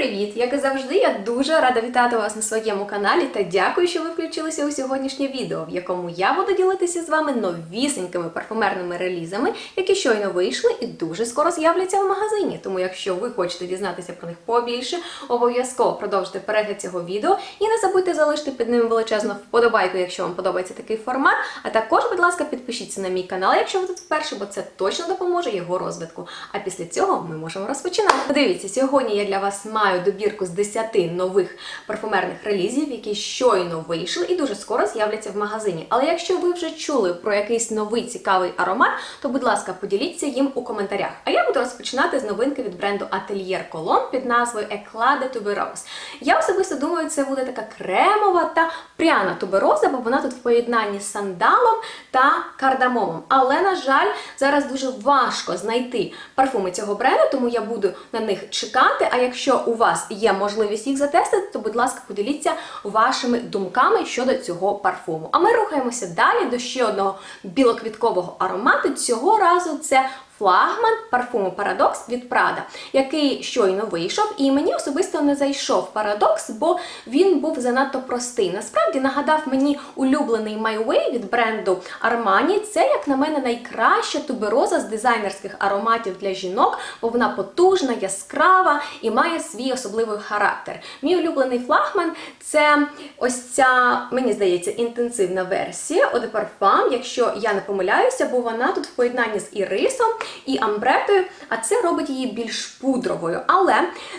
привіт! Як і завжди, я дуже рада вітати вас на своєму каналі та дякую, що ви включилися у сьогоднішнє відео, в якому я буду ділитися з вами новісенькими парфумерними релізами, які щойно вийшли і дуже скоро з'являться в магазині. Тому, якщо ви хочете дізнатися про них побільше, обов'язково продовжуйте перегляд цього відео і не забудьте залишити під ним величезну вподобайку, якщо вам подобається такий формат. А також, будь ласка, підпишіться на мій канал, якщо ви тут вперше, бо це точно допоможе його розвитку. А після цього ми можемо розпочинати. Дивіться, сьогодні я для вас маю добірку з 10 нових парфумерних релізів, які щойно вийшли і дуже скоро з'являться в магазині. Але якщо ви вже чули про якийсь новий цікавий аромат, то будь ласка, поділіться їм у коментарях. А я буду розпочинати з новинки від бренду Atelier Cologne під назвою de Tuberose. Я особисто думаю, це буде така кремова та пряна тубероза, бо вона тут в поєднанні з сандалом та кардамомом. Але, на жаль, зараз дуже важко знайти парфуми цього бренду, тому я буду на них чекати. А якщо у вас є можливість їх затестити, то, будь ласка, поділіться вашими думками щодо цього парфуму. А ми рухаємося далі до ще одного білоквіткового аромату. Цього разу це флагман парфуму Парадокс від Прада, який щойно вийшов, і мені особисто не зайшов парадокс, бо він був занадто простий. Насправді нагадав мені улюблений My від бренду Armani. Це, як на мене, найкраща тубероза з дизайнерських ароматів для жінок, бо вона потужна, яскрава і має свій особливий характер. Мій улюблений флагман це ось ця, мені здається, інтенсивна версія Eau de якщо я не помиляюся, бо вона тут в поєднанні з ірисом і амбретою, а це робить її більш пудровою. Але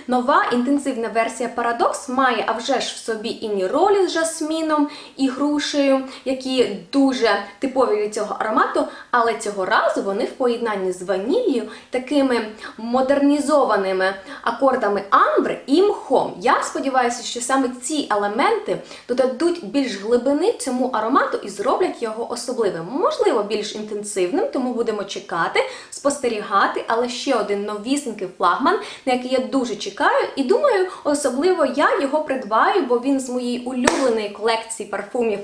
нова інтенсивна версія Paradox має а вже ж в собі і ніролі з жасміном, і грушею, які дуже типові від цього аромату, але цього разу вони в поєднанні з ваніллю такими модернізованими акордами амбри і мхом. Я сподіваюся, що саме ці елементи додадуть більш глибини цьому аромату і зроблять його особливим. Можливо, більш інтенсивним, тому будемо чекати, спостерігати, але ще один новісенький флагман, на який я дуже чекаю, і думаю, особливо я його придбаю, бо він з моєї улюбленої колекції парфумів.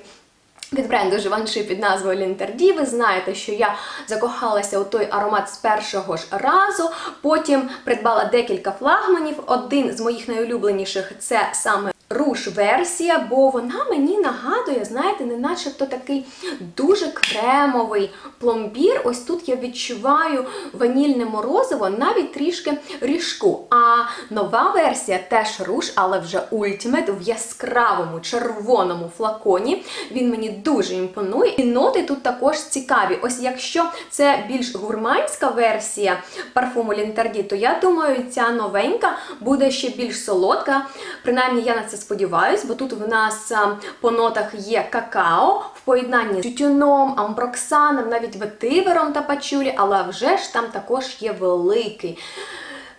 Від бренду Givenchy під назвою Linterdi. Ви знаєте, що я закохалася у той аромат з першого ж разу. Потім придбала декілька флагманів. Один з моїх найулюбленіших це саме руш версія, бо вона мені нагадує, знаєте, не начебто такий дуже кремовий пломбір. Ось тут я відчуваю ванільне морозиво, навіть трішки ріжку. А нова версія теж руш, але вже Ultimate в яскравому червоному флаконі. Він мені дуже імпонує. І ноти тут також цікаві. Ось якщо це більш гурманська версія парфуму Лінтарді, то я думаю, ця новенька буде ще більш солодка. Принаймні, я на це сподіваюсь, бо тут в нас по нотах є какао в поєднанні з тютюном, амброксаном, навіть ветивером та пачулі, але вже ж там також є великий.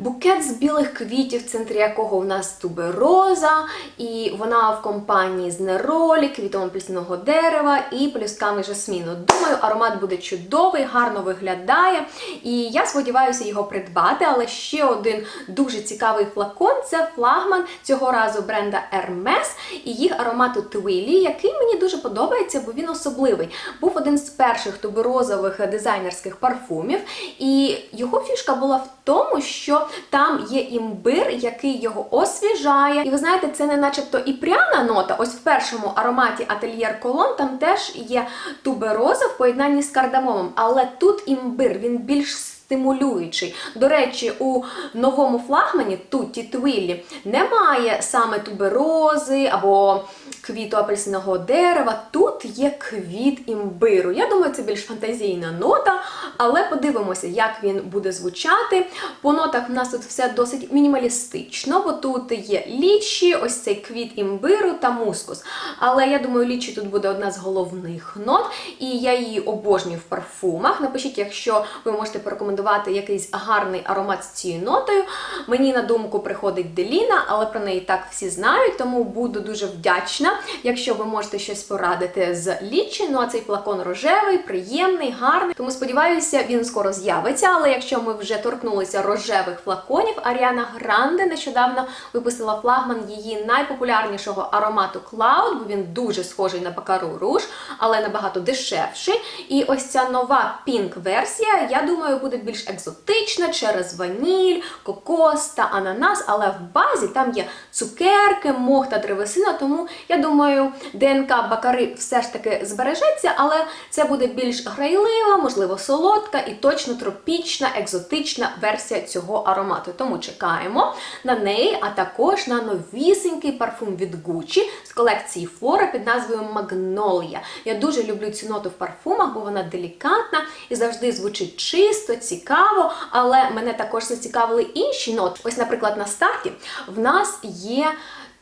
Букет з білих квітів, в центрі якого в нас тубероза, і вона в компанії з неролі, квітом апельсинового дерева і плюсками жасміну. Думаю, аромат буде чудовий, гарно виглядає. І я сподіваюся його придбати. Але ще один дуже цікавий флакон це флагман цього разу бренда Hermes і їх аромату Twilly, який мені дуже подобається, бо він особливий. Був один з перших туберозових дизайнерських парфумів, і його фішка була в тому, що там є імбир, який його освіжає. І ви знаєте, це не начебто і пряна нота. Ось в першому ароматі Atelier Cologne там теж є тубероза в поєднанні з кардамомом, але тут імбир, він більш стимулюючий. До речі, у новому флагмані Тутті Твіллі немає саме туберози або квіту апельсинового дерева. Тут є квіт імбиру. Я думаю, це більш фантазійна нота, але подивимося, як він буде звучати. По нотах в нас тут все досить мінімалістично, бо тут є лічі, ось цей квіт імбиру та мускус. Але я думаю, лічі тут буде одна з головних нот, і я її обожнюю в парфумах. Напишіть, якщо ви можете порекомендувати якийсь гарний аромат з цією нотою. Мені на думку приходить Деліна, але про неї так всі знають, тому буду дуже вдячна, Якщо ви можете щось порадити з лічі, ну а цей флакон рожевий, приємний, гарний. Тому сподіваюся, він скоро з'явиться. Але якщо ми вже торкнулися рожевих флаконів, Аріана Гранде нещодавно випустила флагман її найпопулярнішого аромату Cloud, бо він дуже схожий на Baccarat Rouge, але набагато дешевший. І ось ця нова пінк версія, я думаю, буде більш екзотична через ваніль, кокос та ананас, але в базі там є цукерки, мох та древесина, тому я думаю, ДНК Бакари все ж таки збережеться, але це буде більш грайлива, можливо, солодка і точно тропічна, екзотична версія цього аромату. Тому чекаємо на неї, а також на новісенький парфум від Gucci з колекції Флора під назвою Magnolia. Я дуже люблю цю ноту в парфумах, бо вона делікатна і завжди звучить чисто, цікаво, але мене також зацікавили інші ноти. Ось, наприклад, на старті в нас є.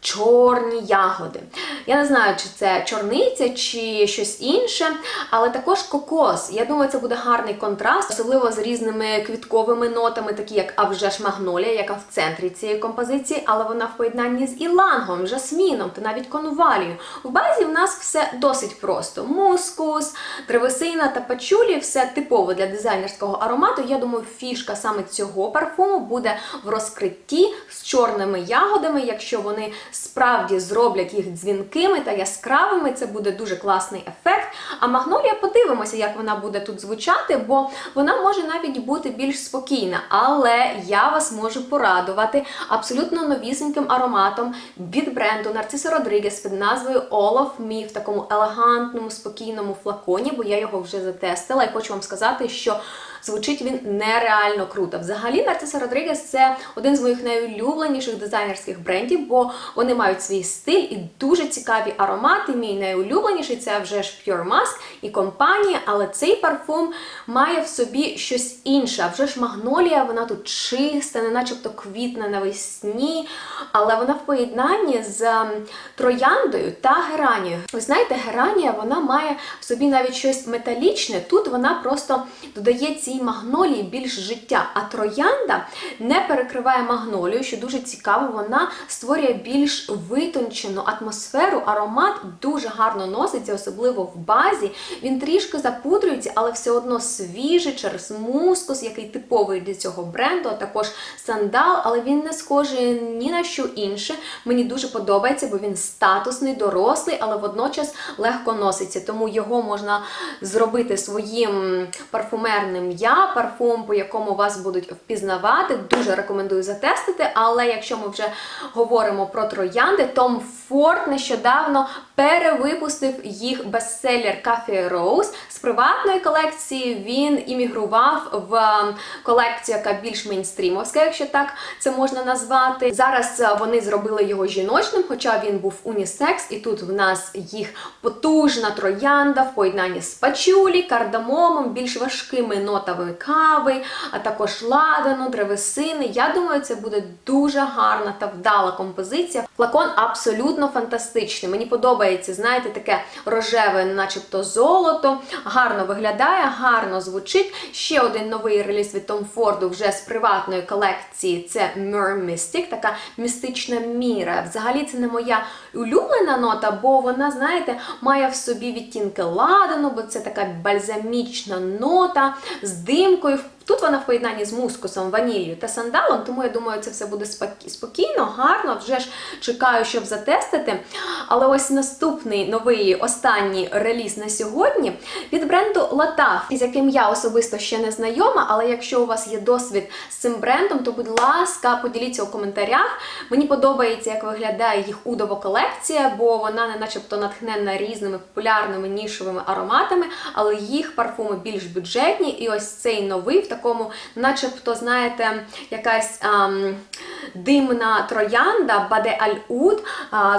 Чорні ягоди. Я не знаю, чи це чорниця, чи щось інше, але також кокос. Я думаю, це буде гарний контраст, особливо з різними квітковими нотами, такі як Авжеш Магнолія, яка в центрі цієї композиції, але вона в поєднанні з ілангом, жасміном та навіть конвалією. В базі в нас все досить просто: мускус, древесина та пачулі все типово для дизайнерського аромату. Я думаю, фішка саме цього парфуму буде в розкритті з чорними ягодами, якщо вони справді зроблять їх дзвінкими та яскравими, це буде дуже класний ефект. А магнолія подивимося, як вона буде тут звучати, бо вона може навіть бути більш спокійна. Але я вас можу порадувати абсолютно новісеньким ароматом від бренду Нарциса Родрігес під назвою of Me в такому елегантному, спокійному флаконі, бо я його вже затестила і хочу вам сказати, що. Звучить він нереально круто. Взагалі, Нарциса Родрігес це один з моїх найулюбленіших дизайнерських брендів, бо вони мають свій стиль і дуже цікаві аромати. Мій найулюбленіший це вже ж Pure Mask і компанія, але цей парфум має в собі щось інше. А вже ж магнолія, вона тут чиста, не начебто квітне навесні, але вона в поєднанні з ем, трояндою та геранією. Ви знаєте, геранія вона має в собі навіть щось металічне. Тут вона просто додає цій магнолії більш життя. А троянда не перекриває магнолію, що дуже цікаво, вона створює більш витончену атмосферу. Аромат дуже гарно носиться, особливо в базі. Він трішки запудрюється, але все одно свіжий через мускус, який типовий для цього бренду, а також сандал, але він не схожий ні на що інше. Мені дуже подобається, бо він статусний, дорослий, але водночас легко носиться. Тому його можна зробити своїм парфумерним я, парфум, по якому вас будуть впізнавати. Дуже рекомендую затестити. Але якщо ми вже говоримо про троянди, Том Форд нещодавно перевипустив їх бестселер Cafe Rose. З приватної колекції він іммігрував в колекцію, яка більш мейнстрімовська, якщо так це можна назвати. Зараз е, вони зробили його жіночним, хоча він був унісекс, і тут в нас їх потужна троянда в поєднанні з пачулі, кардамомом, більш важкими нотами кави, а також ладану, древесини. Я думаю, це буде дуже гарна та вдала композиція. Флакон абсолютно фантастичний. Мені подобається, знаєте, таке рожеве, начебто золото. Гарно виглядає, гарно звучить. Ще один новий реліз від Tom Ford вже з приватної колекції це Mer Mystic, така містична міра. Взагалі це не моя улюблена нота, бо вона, знаєте, має в собі відтінки ладану, бо це така бальзамічна нота з димкою. Тут вона в поєднанні з мускусом, ваніллю та сандалом, тому я думаю, це все буде спокійно, гарно. Вже ж чекаю, щоб затестити. Але ось наступний новий останній реліз на сьогодні від бренду Lataf, з яким я особисто ще не знайома. Але якщо у вас є досвід з цим брендом, то будь ласка, поділіться у коментарях. Мені подобається, як виглядає їх удова колекція, бо вона не начебто натхненна різними популярними нішовими ароматами, але їх парфуми більш бюджетні. І ось цей новий такому, начебто, знаєте, якась ам, димна троянда Баде Аль-Уд.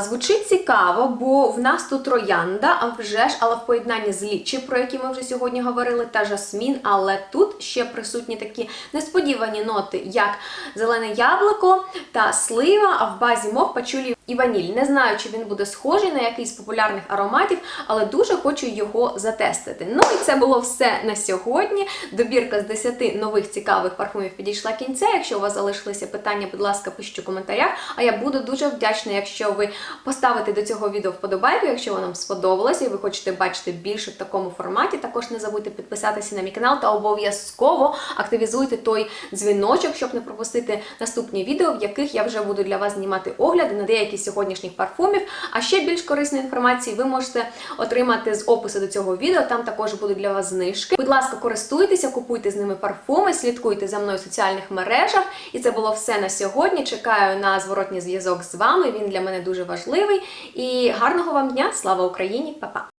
Звучить цікаво, бо в нас тут троянда, а вже ж, але в поєднанні з лічі, про які ми вже сьогодні говорили, та жасмін, але тут ще присутні такі несподівані ноти, як зелене яблуко та слива, а в базі мох, пачулі і ваніль. Не знаю, чи він буде схожий на якийсь з популярних ароматів, але дуже хочу його затестити. Ну і це було все на сьогодні. Добірка з 10 нових цікавих парфумів підійшла кінця. Якщо у вас залишилися питання, будь ласка, пишіть у коментарях. А я буду дуже вдячна, якщо ви поставите до цього відео вподобайку, якщо воно вам сподобалося і ви хочете бачити більше в такому форматі. Також не забудьте підписатися на мій канал та обов'язково активізуйте той дзвіночок, щоб не пропустити наступні відео, в яких я вже буду для вас знімати огляди на деякі з сьогоднішніх парфумів. А ще більш корисної інформації ви можете отримати з опису до цього відео. Там також будуть для вас знижки. Будь ласка, користуйтеся, купуйте з ними парфуми, слідкуйте за мною в соціальних мережах. І це було все на сьогодні. Чекаю на зворотній зв'язок з вами. Він для мене дуже важливий. І гарного вам дня! Слава Україні! Па-па!